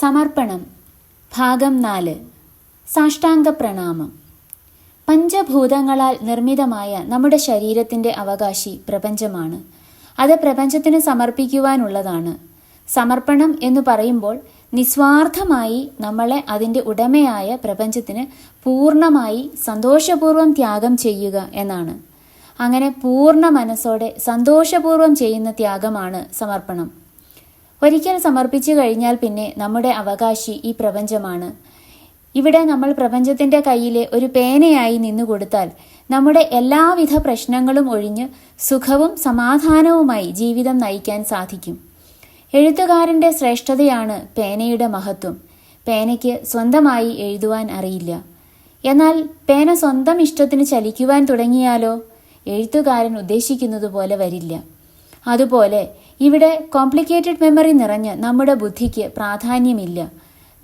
സമർപ്പണം. ഭാഗം നാല്. സാഷ്ടാംഗ പ്രണാമം. പഞ്ചഭൂതങ്ങളാൽ നിർമ്മിതമായ നമ്മുടെ ശരീരത്തിന്റെ അവകാശി പ്രപഞ്ചമാണ്. അത് പ്രപഞ്ചത്തിന് സമർപ്പിക്കുവാനുള്ളതാണ്. സമർപ്പണം എന്ന് പറയുമ്പോൾ നിസ്വാർത്ഥമായി നമ്മളെ അതിന്റെ ഉടമയായ പ്രപഞ്ചത്തിന് പൂർണമായി സന്തോഷപൂർവം ത്യാഗം ചെയ്യുക എന്നാണ്. അങ്ങനെ പൂർണ മനസ്സോടെ സന്തോഷപൂർവം ചെയ്യുന്ന ത്യാഗമാണ് സമർപ്പണം. ഒരിക്കൽ സമർപ്പിച്ചു കഴിഞ്ഞാൽ പിന്നെ നമ്മുടെ അവകാശി ഈ പ്രപഞ്ചമാണ്. ഇവിടെ നമ്മൾ പ്രപഞ്ചത്തിന്റെ കയ്യിലെ ഒരു പേനയായി നിന്നുകൊടുത്താൽ നമ്മുടെ എല്ലാവിധ പ്രശ്നങ്ങളും ഒഴിഞ്ഞ് സുഖവും സമാധാനവുമായി ജീവിതം നയിക്കാൻ സാധിക്കും. എഴുത്തുകാരന്റെ ശ്രേഷ്ഠതയാണ് പേനയുടെ മഹത്വം. പേനയ്ക്ക് സ്വന്തമായി എഴുതുവാൻ അറിയില്ല. എന്നാൽ പേന സ്വന്തം ഇഷ്ടത്തിന് ചലിക്കുവാൻ തുടങ്ങിയാലോ? എഴുത്തുകാരൻ ഉദ്ദേശിക്കുന്നത് പോലെ വരില്ല. അതുപോലെ ഇവിടെ കോംപ്ലിക്കേറ്റഡ് മെമ്മറി നിറഞ്ഞ് നമ്മുടെ ബുദ്ധിക്ക് പ്രാധാന്യമില്ല.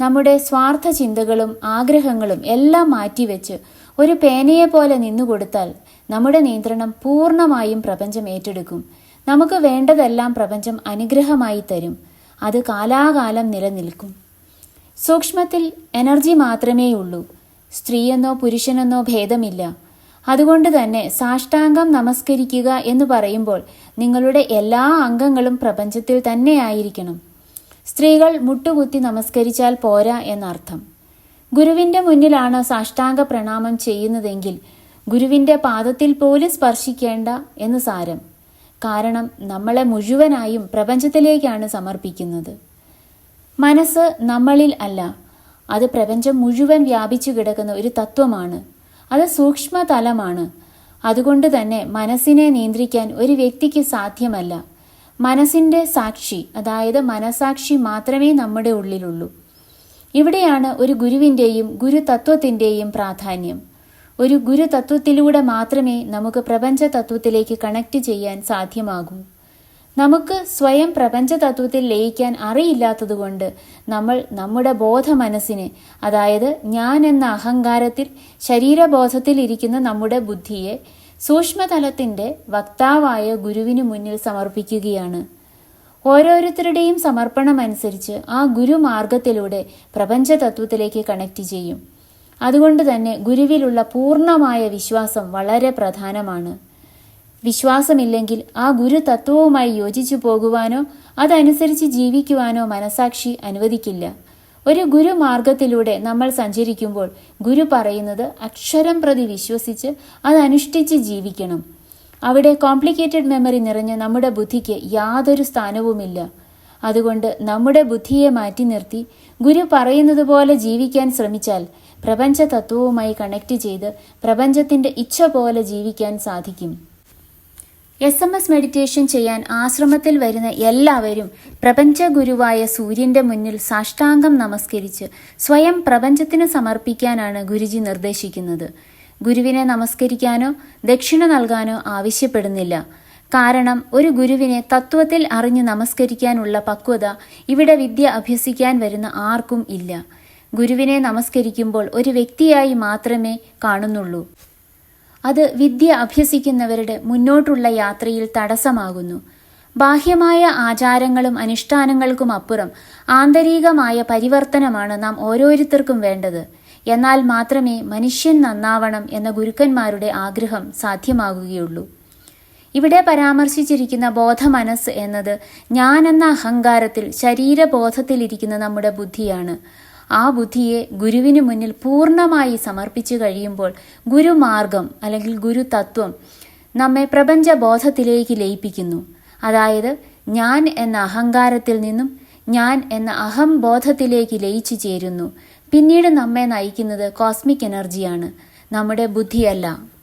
നമ്മുടെ സ്വാർത്ഥ ചിന്തകളും ആഗ്രഹങ്ങളും എല്ലാം മാറ്റിവെച്ച് ഒരു പേനയെ പോലെ നിന്നുകൊടുത്താൽ നമ്മുടെ നിയന്ത്രണം പൂർണമായും പ്രപഞ്ചം ഏറ്റെടുക്കും. നമുക്ക് വേണ്ടതെല്ലാം പ്രപഞ്ചം അനുഗ്രഹമായി തരും. അത് കാലാകാലം നിലനിൽക്കും. സൂക്ഷ്മത്തിൽ എനർജി മാത്രമേയുള്ളൂ. സ്ത്രീയെന്നോ പുരുഷനെന്നോ ഭേദമില്ല. അതുകൊണ്ട് തന്നെ സാഷ്ടാംഗം നമസ്കരിക്കുക എന്ന് പറയുമ്പോൾ നിങ്ങളുടെ എല്ലാ അംഗങ്ങളും പ്രപഞ്ചത്തിൽ തന്നെയായിരിക്കണം. സ്ത്രീകൾ മുട്ടുകുത്തി നമസ്കരിച്ചാൽ പോരാ എന്നർത്ഥം. ഗുരുവിന്റെ മുന്നിലാണ് സാഷ്ടാംഗ പ്രണാമം ചെയ്യുന്നതെങ്കിൽ ഗുരുവിന്റെ പാദത്തിൽ പോലും സ്പർശിക്കേണ്ട എന്ന് സാരം. കാരണം നമ്മളെ മുഴുവനായും പ്രപഞ്ചത്തിലേക്കാണ് സമർപ്പിക്കുന്നത്. മനസ്സ് നമ്മളിൽ അല്ല അത് പ്രപഞ്ചം മുഴുവൻ വ്യാപിച്ചു കിടക്കുന്ന ഒരു തത്വമാണ്. അത് സൂക്ഷ്മതലമാണ്. അതുകൊണ്ട് തന്നെ മനസ്സിനെ നിയന്ത്രിക്കാൻ ഒരു വ്യക്തിക്ക് സാധ്യമല്ല. മനസ്സിന്റെ സാക്ഷി അതായത് മനസാക്ഷി മാത്രമേ നമ്മുടെ ഉള്ളിലുള്ളൂ. ഇവിടെയാണ് ഒരു ഗുരുവിന്റെയും ഗുരുതത്വത്തിന്റെയും പ്രാധാന്യം. ഒരു ഗുരുതത്വത്തിലൂടെ മാത്രമേ നമുക്ക് പ്രപഞ്ച തത്വത്തിലേക്ക് കണക്ട് ചെയ്യാൻ സാധ്യമാകൂ. നമുക്ക് സ്വയം പ്രപഞ്ച തത്വത്തിൽ ലയിക്കാൻ അറിയില്ലാത്തതുകൊണ്ട് നമ്മൾ നമ്മുടെ ബോധ മനസ്സിനെ അതായത് ഞാൻ എന്ന അഹങ്കാരത്തിൽ ശരീരബോധത്തിൽ ഇരിക്കുന്ന നമ്മുടെ ബുദ്ധിയെ സൂക്ഷ്മതലത്തിന്റെ വക്താവായ ഗുരുവിന് മുന്നിൽ സമർപ്പിക്കുകയാണ്. ഓരോരുത്തരുടെയും സമർപ്പണം അനുസരിച്ച് ആ ഗുരുമാർഗത്തിലൂടെ പ്രപഞ്ച തത്വത്തിലേക്ക് കണക്ട് ചെയ്യും. അതുകൊണ്ട് തന്നെ ഗുരുവിലുള്ള പൂർണമായ വിശ്വാസം വളരെ പ്രധാനമാണ്. വിശ്വാസമില്ലെങ്കിൽ ആ ഗുരു തത്വവുമായി യോജിച്ചു പോകുവാനോ അതനുസരിച്ച് ജീവിക്കുവാനോ മനസാക്ഷി അനുവദിക്കില്ല. ഒരു ഗുരു ഗുരുമാർഗത്തിലൂടെ നമ്മൾ സഞ്ചരിക്കുമ്പോൾ ഗുരു പറയുന്നത് അക്ഷരം പ്രതി വിശ്വസിച്ച് അതനുഷ്ഠിച്ച് ജീവിക്കണം. അവിടെ കോംപ്ലിക്കേറ്റഡ് മെമ്മറി നിറഞ്ഞ നമ്മുടെ ബുദ്ധിക്ക് യാതൊരു സ്ഥാനവുമില്ല. അതുകൊണ്ട് നമ്മുടെ ബുദ്ധിയെ മാറ്റി നിർത്തി ഗുരു പറയുന്നത് പോലെ ജീവിക്കാൻ ശ്രമിച്ചാൽ പ്രപഞ്ച തത്വവുമായി കണക്ട് ചെയ്ത് പ്രപഞ്ചത്തിന്റെ ഇച്ഛ പോലെ ജീവിക്കാൻ സാധിക്കും. എസ് എം എസ് മെഡിറ്റേഷൻ ചെയ്യാൻ ആശ്രമത്തിൽ വരുന്ന എല്ലാവരും പ്രപഞ്ച ഗുരുവായ സൂര്യന്റെ മുന്നിൽ സാഷ്ടാംഗം നമസ്കരിച്ച് സ്വയം പ്രപഞ്ചത്തിന് സമർപ്പിക്കാനാണ് ഗുരുജി നിർദ്ദേശിക്കുന്നത്. ഗുരുവിനെ നമസ്കരിക്കാനോ ദക്ഷിണ നൽകാനോ ആവശ്യപ്പെടുന്നില്ല. കാരണം ഒരു ഗുരുവിനെ തത്വത്തിൽ അറിഞ്ഞ് നമസ്കരിക്കാനുള്ള പക്വത ഇവിടെ വിദ്യ അഭ്യസിക്കാൻ വരുന്ന ആർക്കും ഇല്ല. ഗുരുവിനെ നമസ്കരിക്കുമ്പോൾ ഒരു വ്യക്തിയായി മാത്രമേ കാണുന്നുള്ളൂ. അത് വിദ്യ അഭ്യസിക്കുന്നവരുടെ മുന്നോട്ടുള്ള യാത്രയിൽ തടസ്സമാകുന്നു. ബാഹ്യമായ ആചാരങ്ങളും അനുഷ്ഠാനങ്ങൾക്കും അപ്പുറം ആന്തരികമായ പരിവർത്തനമാണ് നാം ഓരോരുത്തർക്കും വേണ്ടത്. എന്നാൽ മാത്രമേ മനുഷ്യൻ നന്നാവണം എന്ന ഗുരുക്കന്മാരുടെ ആഗ്രഹം സാധ്യമാകുകയുള്ളൂ. ഇവിടെ പരാമർശിച്ചിരിക്കുന്ന ബോധമനസ് എന്നത് ഞാനെന്ന അഹങ്കാരത്തിൽ ശരീരബോധത്തിലിരിക്കുന്ന നമ്മുടെ ബുദ്ധിയാണ്. ആ ബുദ്ധിയെ ഗുരുവിന് മുന്നിൽ പൂർണമായി സമർപ്പിച്ചു കഴിയുമ്പോൾ ഗുരുമാർഗം അല്ലെങ്കിൽ ഗുരുതത്വം നമ്മെ പ്രപഞ്ച ബോധത്തിലേക്ക് ലയിപ്പിക്കുന്നു. അതായത് ഞാൻ എന്ന അഹങ്കാരത്തിൽ നിന്നും ഞാൻ എന്ന അഹം ബോധത്തിലേക്ക് ലയിച്ചു ചേരുന്നു. പിന്നീട് നമ്മെ നയിക്കുന്നത് കോസ്മിക് എനർജിയാണ്. നമ്മുടെ ബുദ്ധിയല്ല.